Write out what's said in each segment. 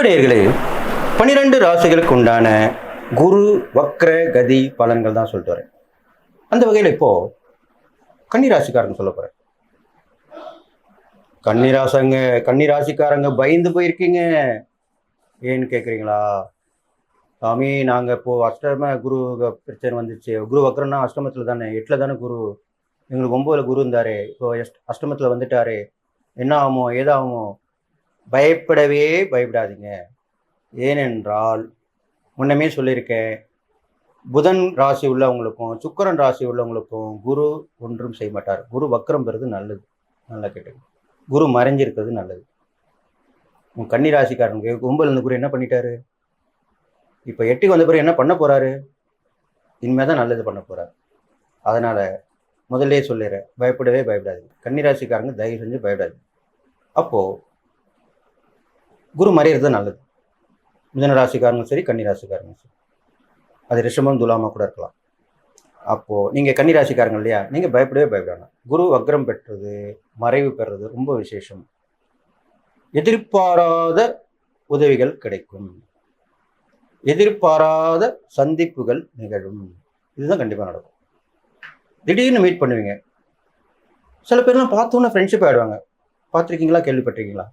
அன்புடையர்களே பனிரெண்டு ராசிகளுக்கு உண்டான குரு வக்ர கதி பலன்கள் தான் சொல்லிட்டு வரேன். அந்த வகையில் இப்போ கன்னிராசிக்காரன் சொல்ல போகிறேன் கன்னிராசங்க கன்னிராசிக்காரங்க பயந்து போயிருக்கீங்க. ஏன்னு கேட்குறீங்களா சாமி நாங்கள் இப்போது அஷ்டம குரு பிரச்சனை வந்துச்சு. குரு வக்ரன்னா அஷ்டமத்தில் தானே எட்டில் தானே குரு? எங்களுக்கு ஒம்போதுல குரு இருந்தார். இப்போ அஷ்ட- அஷ்டமத்தில் வந்துட்டாரு. என்ன ஆகுமோ ஏதாகுமோ? பயப்படவே பயப்படாதீங்க. ஏனென்றால் முன்னமே சொல்லியிருக்கேன் புதன் ராசி உள்ளவங்களுக்கும் சுக்கிரன் ராசி உள்ளவங்களுக்கும் குரு ஒன்றும் செய்ய மாட்டார். குரு வக்ரம் பெறுது நல்லது. நல்லா கேட்டுங்க குரு மறைஞ்சிருக்கிறது நல்லது. உன் கன்னி ராசிக்காரனுக்கு கும்பல் இருந்து குரு என்ன பண்ணிட்டாரு? இப்போ எட்டுக்கு வந்த பிறகு என்ன பண்ண போறாரு? இனிமே தான் நல்லது பண்ண போறாரு. அதனால முதல்லே சொல்லிடுறேன் பயப்படவே பயப்படாது கன்னி ராசிக்காரங்க தயவு செஞ்சு பயப்படாது அப்போது குரு மறையிறது நல்லது. மிதன ராசிக்காரங்க சரி கன்னி ராசிக்காரங்க சரி. அது ரிஷபம் துலாமா கூட இருக்கலாம். அப்போது நீங்கள் கன்னி ராசிக்காரங்க இல்லையா? நீங்கள் பயப்படவே பயப்படணும் குரு வக்ரம் பெற்றது மறைவு பெறுறது ரொம்ப விசேஷம். எதிர்பாராத உதவிகள் கிடைக்கும். எதிர்பாராத சந்திப்புகள் நிகழும். இதுதான் கண்டிப்பாக நடக்கும். திடீர்னு மீட் பண்ணுவீங்க. சில பேர்லாம் பார்த்தோன்னே ஃப்ரெண்ட்ஷிப் ஆயிடுவாங்க. பார்த்துருக்கீங்களா? கேள்விப்பட்டிருக்கீங்களா?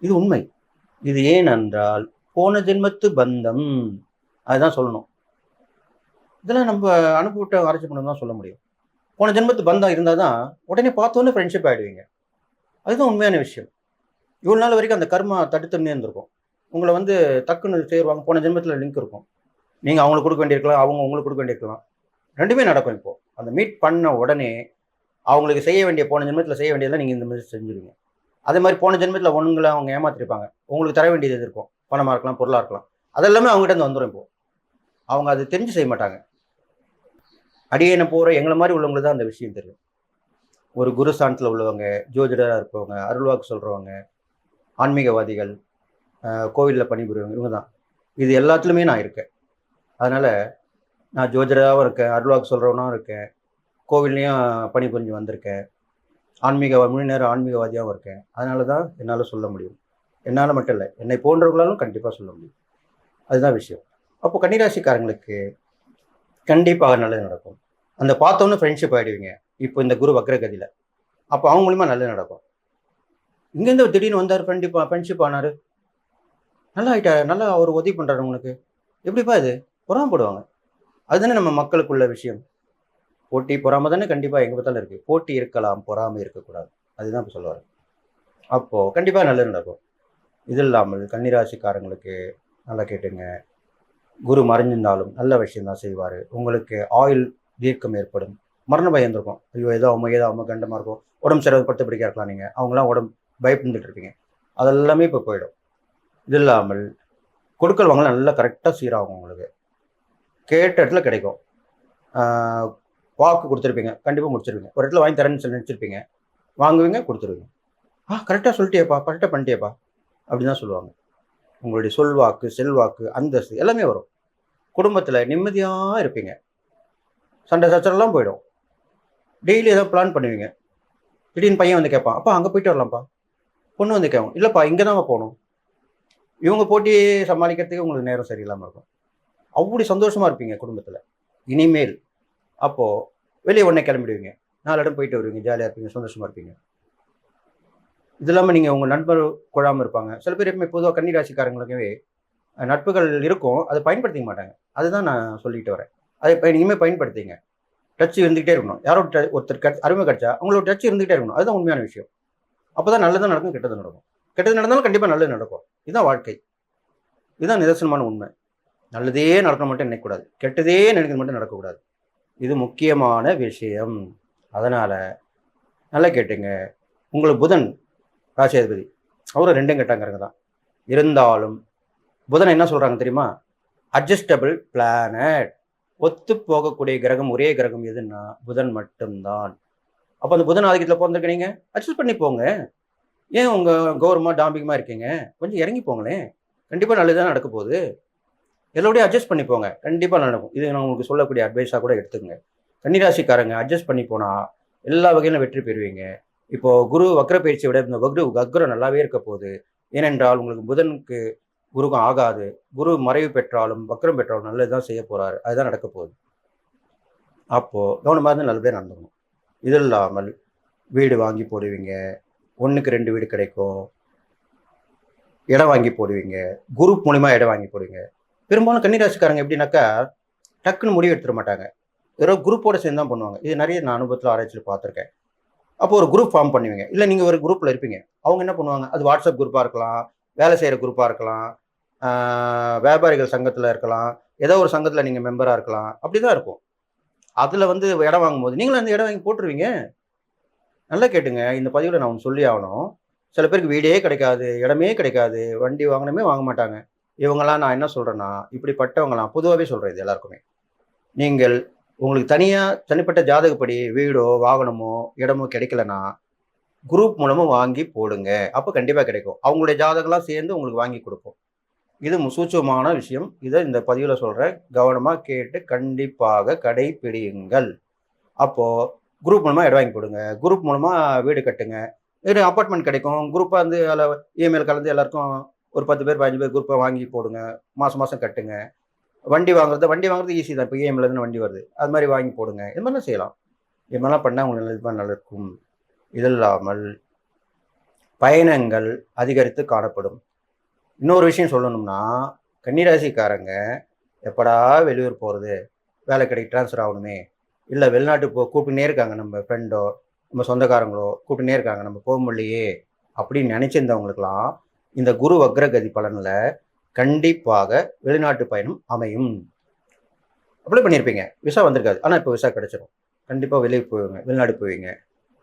இது உண்மை. இது ஏன் என்றால் போன ஜென்மத்து பந்தம். அதுதான் சொல்லணும். இதெல்லாம் நம்ம அனுப்பிவிட்ட ஆராய்ச்சி பண்ண தான் சொல்ல முடியும். போன ஜென்மத்து பந்தம் இருந்தால் தான் உடனே பார்த்தோன்னே ஃப்ரெண்ட்ஷிப் ஆகிடுவீங்க அதுதான் உண்மையான விஷயம். இவ்வளோ நாள் வரைக்கும் அந்த கர்மா தடுத்துன்னே இருந்திருக்கும். உங்களை வந்து டக்குன்னு சேருவாங்க. போன ஜென்மத்தில் லிங்க் இருக்கும். நீங்கள் அவங்களுக்கு கொடுக்க வேண்டியிருக்கலாம். அவங்க உங்களுக்கு கொடுக்க வேண்டியிருக்கலாம். ரெண்டுமே நடக்கும் இப்போது அந்த மீட் பண்ண உடனே அவங்களுக்கு செய்ய வேண்டிய போன ஜென்மத்தில் செய்ய வேண்டியதெல்லாம் நீங்கள் இந்த மாதிரி செஞ்சுருவீங்க. அதே மாதிரி போன ஜென்மத்தில் ஒன்றுங்களை அவங்க ஏமாத்திருப்பாங்க. உங்களுக்கு தர வேண்டியது எது இருக்கும்? பணமாக இருக்கலாம் பொருளாக இருக்கலாம். அதெல்லாமே அவங்ககிட்ட இருந்து வந்துடும் இப்போ. அவங்க அது தெரிஞ்சு செய்ய மாட்டாங்க. அடியேன போகிற எங்களை மாதிரி உள்ளவங்களுக்கு தான் அந்த விஷயம் தெரியும். ஒரு குரு ஸ்தானத்தில் உள்ளவங்க ஜோதிடராக இருப்பவங்க அருள்வாக்கு சொல்கிறவங்க ஆன்மீகவாதிகள் கோவிலில் பணிபுரியவங்க இவங்க தான். இது எல்லாத்துலேயுமே நான் இருக்கேன். அதனால் நான் ஜோதிடராகவும் இருக்கேன் அருள்வாக்கு சொல்கிறவனாகவும் இருக்கேன் கோவில்லையும் பணிபுரிஞ்சு வந்திருக்கேன். ஆன்மீக முழு நேரம் ஆன்மீகவாதியாகவும் இருக்கேன். அதனால தான் என்னால் சொல்ல முடியும். என்னால் மட்டும் இல்லை என்னை போன்றவர்களாலும் கண்டிப்பாக சொல்ல முடியும். அதுதான் விஷயம். அப்போ கன்னிராசிக்காரங்களுக்கு கண்டிப்பாக நல்லது நடக்கும். அந்த பார்த்தோன்னு ஃப்ரெண்ட்ஷிப் ஆகிடுவீங்க இப்போ இந்த குரு வக்ரகதியில். அப்போ அவங்க மூலிமா நல்லது நடக்கும். இங்கேருந்து ஒரு திடீர்னு வந்தார் ஃப்ரெண்டு ஃப்ரெண்ட்ஷிப் ஆனார். நல்லா ஆகிட்டார் நல்லா அவர் உதவி பண்ணுறாரு உங்களுக்கு. எப்படிப்பா இது? பொறாமப்படுவாங்க. அதுதானே நம்ம மக்களுக்குள்ள விஷயம். போட்டி பொறாம தானே? கண்டிப்பாக எங்கே பார்த்தாலும் இருக்குது போட்டி இருக்கலாம் பொறாமல் இருக்கக்கூடாது. அதுதான் இப்போ சொல்லுவார். அப்போது கண்டிப்பாக நல்லது நடக்கும் இது இல்லாமல் கன்னிராசிக்காரங்களுக்கு நல்லா கேட்டுங்க. குரு மறைஞ்சிருந்தாலும் நல்ல விஷயம் தான் செய்வார். உங்களுக்கு ஆயில் தீர்க்கம் ஏற்படும். மரண பயம் இருக்கும் ஐயோ ஏதோ அவங்க ஏதோ அவங்க கண்டமாக இருக்கும். உடம்பு சரியாக படுத்த பிடிக்க இருக்கலாம் நீங்கள் அவங்களாம் உடம்பு பயப்பட்டுட்டு இருப்பீங்க. அதெல்லாமே இப்போ போயிடும். இது இல்லாமல் கொடுக்கல் வாங்கலாம். நல்லா கரெக்டாக சீராகும் உங்களுக்கு. கேட்ட இடத்துல கிடைக்கும். வாக்கு கொடுத்துருப்பீங்க. கண்டிப்பாக முடிச்சிருவீங்க. ஒரு இடத்துல வாங்கி தரேன்னு சொல்லி நினச்சிருப்பீங்க. வாங்குவீங்க கொடுத்துருவீங்க. ஆ கரெக்டாக சொல்லிட்டேப்பா கரெக்டாக பண்ணிட்டியேப்பா. அப்படின்னு தான் சொல்லுவாங்க. உங்களுடைய சொல்வாக்கு செல்வாக்கு அந்தஸ்து எல்லாமே வரும். குடும்பத்தில் நிம்மதியாக இருப்பீங்க. சண்டை சச்சரெல்லாம் போயிடும். டெய்லி ஏதோ பிளான் பண்ணுவீங்க. திடீர்னு பையன் வந்து கேட்பான் அப்பா அங்கே போயிட்டு வரலாம்ப்பா. பொண்ணு வந்து கேட்கும் இல்லைப்பா இங்கே தான் போகணும். இவங்க போட்டி சமாளிக்கிறதுக்கு உங்களுக்கு நேரம் சரியில்லாமல் இருக்கும். அப்படி சந்தோஷமாக இருப்பீங்க குடும்பத்தில். இனிமேல் அப்போது வெளியே உடனே கிளம்பிடுவீங்க. நாலு இடம் போயிட்டு வருவீங்க ஜாலியாக இருப்பீங்க சந்தோஷமாக இருப்பீங்க. இது இல்லாமல் நீங்கள் உங்கள் நண்பர் கொள்ளாமல் இருப்பாங்க. சில பேர் எப்பவுமே பொதுவாக கன்னிராசிக்காரங்களுக்கவே நட்புகள் இருக்கும் அதை பயன்படுத்திக்க மாட்டாங்க. அதுதான் நான் சொல்லிட்டு வரேன். அதை இப்போ இனிமேல் பயன்படுத்திங்க. டச் இருந்துகிட்டே இருக்கணும். யாரோ ஒருத்தர் அருமை கிடச்சா அவங்களோட டச் இருந்துகிட்டே இருக்கணும். அதுதான் உண்மையான விஷயம். அப்போ தான் நல்லது நடக்கும் கெட்டது நடக்கும். கெட்டது நடந்தாலும் கண்டிப்பாக நல்லது நடக்கும். இதுதான் வாழ்க்கை. இதுதான் நிதர்சனமான உண்மை. நல்லதே நடக்கணும் மட்டும் நினைக்கக்கூடாது. கெட்டதே நினைக்கிறது மட்டும் நடக்கக்கூடாது. இது முக்கியமான விஷயம். அதனால் நல்லா கேட்டுங்க. உங்களுக்கு புதன் ராசியாதிபதி. அவரும் ரெண்டும் கெட்டாங்கிறங்க தான். இருந்தாலும் புதன் என்ன சொல்கிறாங்க தெரியுமா? அட்ஜஸ்டபிள் பிளானட் ஒத்து போகக்கூடிய கிரகம் ஒரே கிரகம் எதுன்னா புதன் மட்டும்தான். அப்போ அந்த புதன் ஆதிக்கத்தில் பிறந்திருக்க நீங்கள் அட்ஜஸ்ட் பண்ணி போங்க. ஏன் உங்கள் கௌரவமாக டாம்பிகமாக இருக்கீங்க? கொஞ்சம் இறங்கி போங்களேன். கண்டிப்பாக நல்லதுதான் நடக்க போகுது. எல்லோடையும் அட்ஜஸ்ட் பண்ணி போங்க. கண்டிப்பாக நடக்கும். இது நான் உங்களுக்கு சொல்லக்கூடிய அட்வைஸாக கூட எடுத்துக்கங்க. கன்னிராசிக்காரங்க அட்ஜஸ்ட் பண்ணி போனால் எல்லா வகையிலும் வெற்றி பெறுவீங்க. இப்போ குரு வக்ர பயிற்சியை விட இந்த வக்ரு வக்ரம் நல்லாவே இருக்க போகுது. ஏனென்றால் உங்களுக்கு புதனுக்கு குருக்கும் ஆகாது. குரு மறைவு பெற்றாலும் வக்ரம் பெற்றாலும் நல்லது தான் செய்ய போகிறாரு அதுதான் நடக்க போகுது. அப்போது கவனமாக இருந்து நல்லபடியாக நடந்துக்கணும். இது இல்லாமல் வீடு வாங்கி போடுவீங்க. ஒன்றுக்கு ரெண்டு வீடு கிடைக்கும். இடம் வாங்கி போடுவீங்க. குரூப் மூலிமா இடம் வாங்கி போடுவீங்க. பெரும்பாலும் கன்னிராசிக்காரங்க எப்படின்னாக்கா டக்குன்னு முடிவு எடுத்துட மாட்டாங்க. ஏதோ குரூப்போட சேர்ந்து தான் பண்ணுவாங்க. இது நிறைய நான் அனுபவத்தில் ஆராய்ச்சியில் பார்த்துருக்கேன். அப்போ ஒரு குரூப் ஃபார்ம் பண்ணுவீங்க. இல்லை நீங்கள் ஒரு குரூப்பில் இருப்பீங்க. அவங்க என்ன பண்ணுவாங்க? அது வாட்ஸ்அப் குரூப்பாக இருக்கலாம் வேலை செய்கிற குரூப்பாக இருக்கலாம் வியாபாரிகள் சங்கத்தில் இருக்கலாம் ஏதோ ஒரு சங்கத்தில் நீங்கள் மெம்பராக இருக்கலாம். அப்படி தான் இருக்கும். அதில் வந்து இடம் வாங்கும்போது நீங்களும் அந்த இடம் வாங்கி போட்டுருவீங்க. நல்லா கேட்டுங்க. இந்த பதிவில் நான் ஒன்று சொல்லி ஆகணும். சில பேருக்கு வீடே கிடைக்காது இடமே கிடைக்காது. வண்டி வாங்கினமே வாங்க மாட்டாங்க. இவங்களாம் நான் என்ன சொல்கிறேன்னா இப்படிப்பட்டவங்களாம் பொதுவாகவே சொல்கிறேன் இது எல்லாருக்குமே. நீங்கள் உங்களுக்கு தனியாக தனிப்பட்ட ஜாதகப்படி வீடோ வாகனமோ இடமோ கிடைக்கலனா குரூப் மூலமாக வாங்கி போடுங்க. அப்போ கண்டிப்பாக கிடைக்கும். அவங்களுடைய ஜாதகம்லாம் சேர்ந்து உங்களுக்கு வாங்கி கொடுப்போம். இது சூட்சமான விஷயம். இதை இந்த பதிவில் சொல்கிறேன் கவனமாக கேட்டு கண்டிப்பாக கடைபிடியுங்கள் அப்போது குரூப் மூலமாக இடம் வாங்கி போடுங்க. குரூப் மூலமாக வீடு கட்டுங்க. இது அப்பார்ட்மெண்ட் கிடைக்கும். குரூப்பாக வந்து அதில் இமெயில் கலந்து எல்லாருக்கும் ஒரு பத்து பேர் பதினஞ்சு பேர் குரூப்பாக வாங்கி போடுங்க. மாதம் மாதம் கட்டுங்க. வண்டி வாங்குறது வண்டி வாங்குறது ஈஸி தான். இப்போ இஎம்ஐல வண்டி வருது. அது மாதிரி வாங்கி போடுங்க. இது மாதிரிலாம் செய்யலாம். இது மாதிரிலாம் பண்ணால் உங்களுக்கு நல்லது நல்லா இருக்கும் இது இல்லாமல் பயணங்கள் அதிகரித்து காணப்படும். இன்னொரு விஷயம் சொல்லணும்னா கன்னிராசிக்காரங்க எப்படா வெளியூர் போகிறது வேலை கிடைக்கு ட்ரான்ஸ்ஃபர் ஆகணுமே? இல்லை வெளிநாட்டு போ கூப்பிட்டுனே இருக்காங்க. நம்ம ஃப்ரெண்டோ நம்ம சொந்தக்காரங்களோ கூப்பிட்டுனே இருக்காங்க. நம்ம போக முடியலையே அப்படின்னு நினச்சிருந்தவங்களுக்கெல்லாம் இந்த குரு வக்ரகதி பலனில் கண்டிப்பாக வெளிநாட்டு பயணம் அமையும். அப்ளை பண்ணியிருப்பீங்க. விசா வந்திருக்காது. ஆனால் இப்போ விசா கிடைச்சிடும் கண்டிப்பாக வெளியே போவீங்க. வெளிநாடு போவீங்க.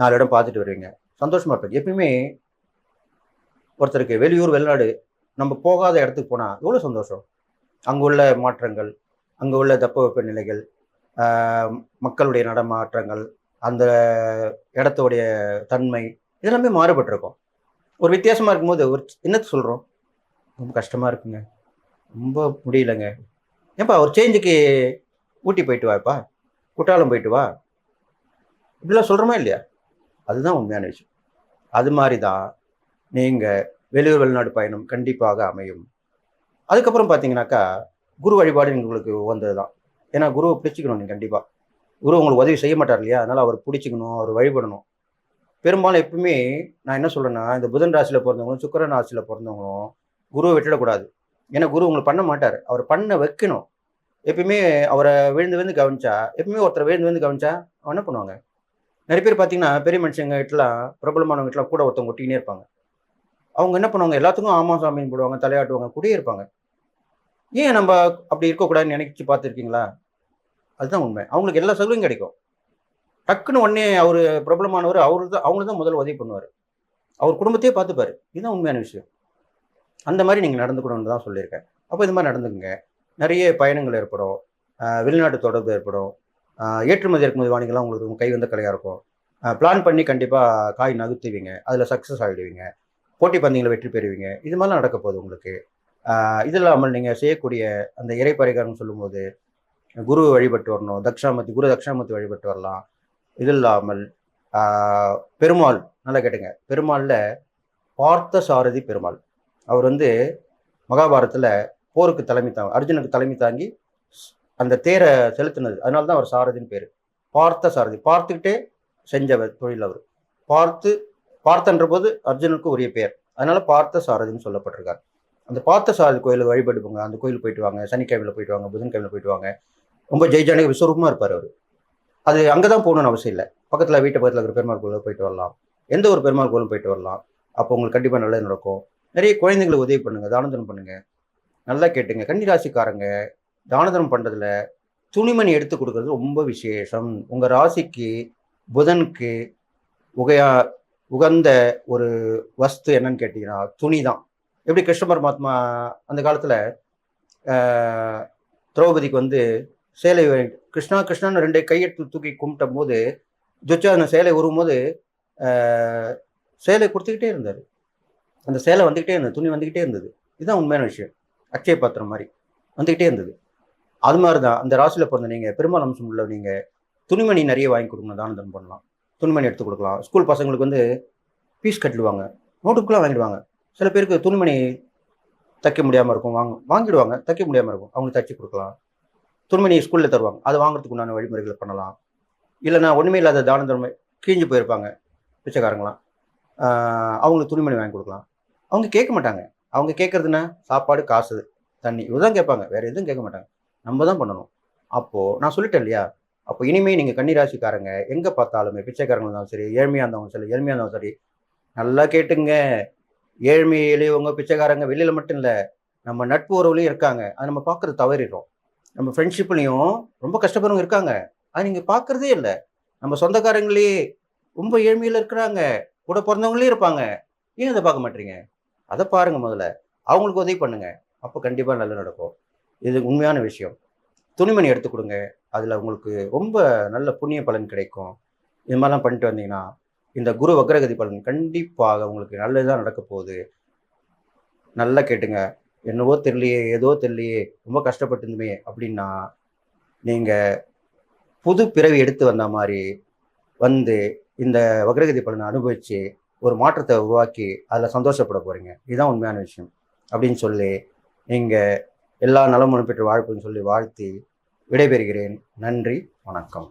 நாலு இடம் பார்த்துட்டு வருவீங்க. சந்தோஷமாக இருப்பீங்க. எப்பயுமே ஒருத்தருக்கு வெளியூர் வெளிநாடு நம்ம போகாத இடத்துக்கு போனால் எவ்வளோ சந்தோஷம்? அங்கே உள்ள மாற்றங்கள் அங்கே உள்ள தட்பவெப்ப நிலைகள் மக்களுடைய நடமாற்றங்கள் அந்த இடத்துடைய தன்மை இதெல்லாமே மாறுபட்டிருக்கும். ஒரு வித்தியாசமாக இருக்கும்போது ஒரு என்னத்தை சொல்கிறோம் ரொம்ப கஷ்டமாக இருக்குங்க. ரொம்ப முடியலங்க. ஏப்பா ஒரு சேஞ்சுக்கு ஊட்டி போயிட்டு வாப்பா. குற்றாலம் போயிட்டு வா. இப்படிலாம் சொல்கிறோமா இல்லையா? அதுதான் உண்மையான விஷயம். அது மாதிரி தான் நீங்கள் வெளியூர் வெளிநாடு பயணம் கண்டிப்பாக அமையும். அதுக்கப்புறம் பார்த்தீங்கன்னாக்கா குரு வழிபாடு உங்களுக்கு உகந்தது தான் ஏன்னா குருவை பிடிச்சிக்கணும் நீங்கள் கண்டிப்பாக குரு உங்களுக்கு உதவி செய்ய மாட்டார் இல்லையா? அதனால் அவர் பிடிச்சிக்கணும் அவர் வழிபடணும். பெரும்பாலும் எப்பவுமே நான் என்ன சொல்கிறேன்னா இந்த புதன் ராசியில் பிறந்தவங்களும் சுக்கிரன் ராசியில் பிறந்தவங்களும் குருவை விட்டுடக்கூடாது. ஏன்னா குரு உங்களை பண்ண மாட்டார். அவர் பண்ண வைக்கணும். எப்பயுமே அவரை விழுந்து விழுந்து கவனிச்சா எப்பயுமே ஒருத்தர் விழுந்து விழுந்து கவனிச்சா அவன் என்ன பண்ணுவாங்க? நிறைய பேர் பார்த்தீங்கன்னா பெரிய மனுஷங்க கிட்டலாம் பிரபலமானவங்க கிட்டலாம் கூட ஒருத்தவங்க ஒட்டினே இருப்பாங்க. அவங்க என்ன பண்ணுவாங்க? எல்லாத்துக்கும் ஆமா சாமின்னு போடுவாங்க தலையாட்டுவாங்க கூடயே இருப்பாங்க. ஏன் நம்ம அப்படி இருக்கக்கூடாதுன்னு நினைச்சு பார்த்துருக்கீங்களா? அதுதான் உண்மை. அவங்களுக்கு எல்லா சலுகையும் கிடைக்கும். டக்குன்னு உடனே அவர் பிரபலமானவர் அவரு தான் அவங்களுக்கு தான் முதல்ல உதவி பண்ணுவார். அவர் குடும்பத்தையே பார்த்துப்பாரு. இதுதான் உண்மையான விஷயம். அந்த மாதிரி நீங்கள் நடந்துக்கணும்னு தான் சொல்லியிருக்கேன். அப்போ இது மாதிரி நடந்துக்குங்க. நிறைய பயணங்கள் ஏற்படும். வெளிநாட்டு தொடர்பு ஏற்படும். ஏற்றுமதி இறக்குமதி வாணிகள்லாம் உங்களுக்கு உங்கள் கை வந்த கலையாக இருக்கும். பிளான் பண்ணி கண்டிப்பாக காய் நகர்த்துவீங்க அதில் சக்ஸஸ் ஆகிடுவீங்க போட்டி பந்தயங்களை வெற்றி பெறுவீங்க. இது மாதிரிலாம் நடக்க போகுது உங்களுக்கு. இது இல்லாமல் நீங்கள் செய்யக்கூடிய அந்த இறை சொல்லும்போது குரு வழிபட்டு வரணும். தக்ஷாமூர்த்தி குரு தக்ஷாமூர்த்தி வழிபட்டு வரலாம். இது இல்லாமல் பெருமாள் நல்லா கேட்டுங்க. பெருமாளில் பார்த்த சாரதி பெருமாள். அவர் வந்து மகாபாரத்தில் போருக்கு தலைமை தாங்க அர்ஜுனுக்கு தலைமை தாங்கி அந்த தேரை செலுத்தினது. அதனால தான் அவர் சாரதின்னு பேர். பார்த்த சாரதி பார்த்துக்கிட்டே செஞ்சவர் தொழில் அவர். பார்த்து பார்த்தன்ற போது அர்ஜுனுக்கு உரிய பெயர். அதனால பார்த்த சாரதின்னு சொல்லப்பட்டிருக்கார். அந்த பார்த்த சாரதி கோயிலுக்கு வழிபடுவாங்க அந்த கோயிலுக்கு போயிட்டு வாங்க. சனிக்கிழமையில் போயிட்டு வாங்க புதன்கிழமையில் போயிட்டு வாங்க. ரொம்ப ஜெய்ஜானக விஸ்வரூபமாக இருப்பார் அவர். அது அங்கே தான் போகணும்னு அவசியம் இல்லை. பக்கத்தில் வீட்டு பக்கத்தில் இருக்கிற பெருமாள் கோயிலுக்கு போயிட்டு வரலாம். எந்த ஒரு பெருமாள் கோயிலும் போயிட்டு வரலாம். அப்போ உங்களுக்கு கண்டிப்பாக நல்லது நடக்கும். நிறைய குழந்தைங்களுக்கு உதவி பண்ணுங்கள் தானதனம் பண்ணுங்கள் நல்லா கேட்டுங்க. கன்னிராசிக்காரங்க தானதனம் பண்ணுறதுல துணிமணி எடுத்து கொடுக்கறது ரொம்ப விசேஷம். உங்கள் ராசிக்கு புதனுக்கு உகையா உகந்த ஒரு வஸ்து என்னன்னு கேட்டிங்கன்னா துணி தான் எப்படி கிருஷ்ண பரமாத்மா அந்த காலத்தில் திரௌபதிக்கு வந்து சேலை கிருஷ்ணா கிருஷ்ணான்னு ரெண்டு கையெட்டு தூக்கி கும்பிட்ட போது துச்சாதன சேலை உருவும்போது சேலை கொடுத்துக்கிட்டே இருந்தார். அந்த சேலை வந்துக்கிட்டே இருந்தது துணி வந்துக்கிட்டே இருந்தது. இதுதான் உண்மையான விஷயம். அக்ஷய பாத்திரம் மாதிரி வந்துக்கிட்டே இருந்தது. அது மாதிரி தான் அந்த ராசியில் பிறந்த நீங்கள் பெருமாள் அம்சம் உள்ள நீங்கள் துணிமணி நிறைய வாங்கி கொடுக்கணும் தான தனம் பண்ணலாம். துணிமணி எடுத்து கொடுக்கலாம். ஸ்கூல் பசங்களுக்கு வந்து ஃபீஸ் கட்டிடுவாங்க. நோட்டுக்குலாம் வாங்கிடுவாங்க. சில பேருக்கு துணிமணி தைக்க முடியாமல் இருக்கும் வாங்க வாங்கிடுவாங்க. தைக்க முடியாமல் இருக்கும். அவங்களுக்கு தைச்சி கொடுக்கலாம். துணிமணி ஸ்கூலில் தருவாங்க. அதை வாங்குறதுக்கு உண்டான வழிமுறைகளை பண்ணலாம். இல்லைன்னா ஒன்றுமே இல்லாத தான தர்மை கிழிஞ்சு போயிருப்பாங்க பிச்சைக்காரங்களாம். அவங்களுக்கு துணிமணி வாங்கி கொடுக்கலாம். அவங்க கேட்க மாட்டாங்க. அவங்க கேட்குறதுன்னா சாப்பாடு காசு தண்ணி இதுதான் கேட்பாங்க. வேறு எதுவும் கேட்க மாட்டாங்க. நம்ம தான் பண்ணணும். அப்போது நான் சொல்லிட்டேன் இல்லையா? அப்போ இனிமே நீங்கள் கன்னிராசிக்காரங்க எங்கே பார்த்தாலுமே பிச்சைக்காரங்க இருந்தாலும் சரி ஏழ்மையாக இருந்தவங்க சரி ஏழ்மையாக இருந்தாலும் சரி நல்லா கேட்டுங்க. ஏழ்மை எளியவங்க பிச்சைக்காரங்க வெளியில் மட்டும் இல்லை நம்ம நட்பு உறவுலையும் இருக்காங்க. அதை நம்ம பார்க்குறது தவறிடுறோம். நம்ம ஃப்ரெண்ட்ஷிப்லையும் ரொம்ப கஷ்டப்படுறவங்க இருக்காங்க. அது நீங்கள் பார்க்குறதே இல்லை. நம்ம சொந்தக்காரங்களே ரொம்ப ஏழ்மையில் இருக்கிறாங்க. கூட பிறந்தவங்களே இருப்பாங்க. ஏன் அதை பார்க்க மாட்டீங்க? அதை பாருங்கள் முதல்ல. அவங்களுக்கு உதவி பண்ணுங்கள் அப்போ கண்டிப்பாக நல்லது நடக்கும். இது உண்மையான விஷயம். துணிமணி எடுத்து கொடுங்க. அதில் உங்களுக்கு ரொம்ப நல்ல புண்ணிய பலன் கிடைக்கும். இது மாதிரிலாம் பண்ணிட்டு வந்தீங்கன்னா இந்த குரு வக்ரகதி பலன் கண்டிப்பாக உங்களுக்கு நல்லதுதான் நடக்க போகுது. நல்லா கேட்டுங்க. என்னவோ தெரியலையே ஏதோ தெரியலையே ரொம்ப கஷ்டப்பட்டுமே அப்படின்னா நீங்கள் புது பிறவி எடுத்து வந்த மாதிரி வந்து இந்த வக்ரகதி பலனை அனுபவித்து ஒரு மாற்றத்தை உருவாக்கி அதில் சந்தோஷப்பட போகிறீங்க இதுதான் உண்மையான விஷயம். அப்படின்னு சொல்லி நீங்கள் எல்லா நலமும் பெற்று வாழ்ப்புன்னு சொல்லி வாழ்த்தி விடைபெறுகிறேன். நன்றி வணக்கம்.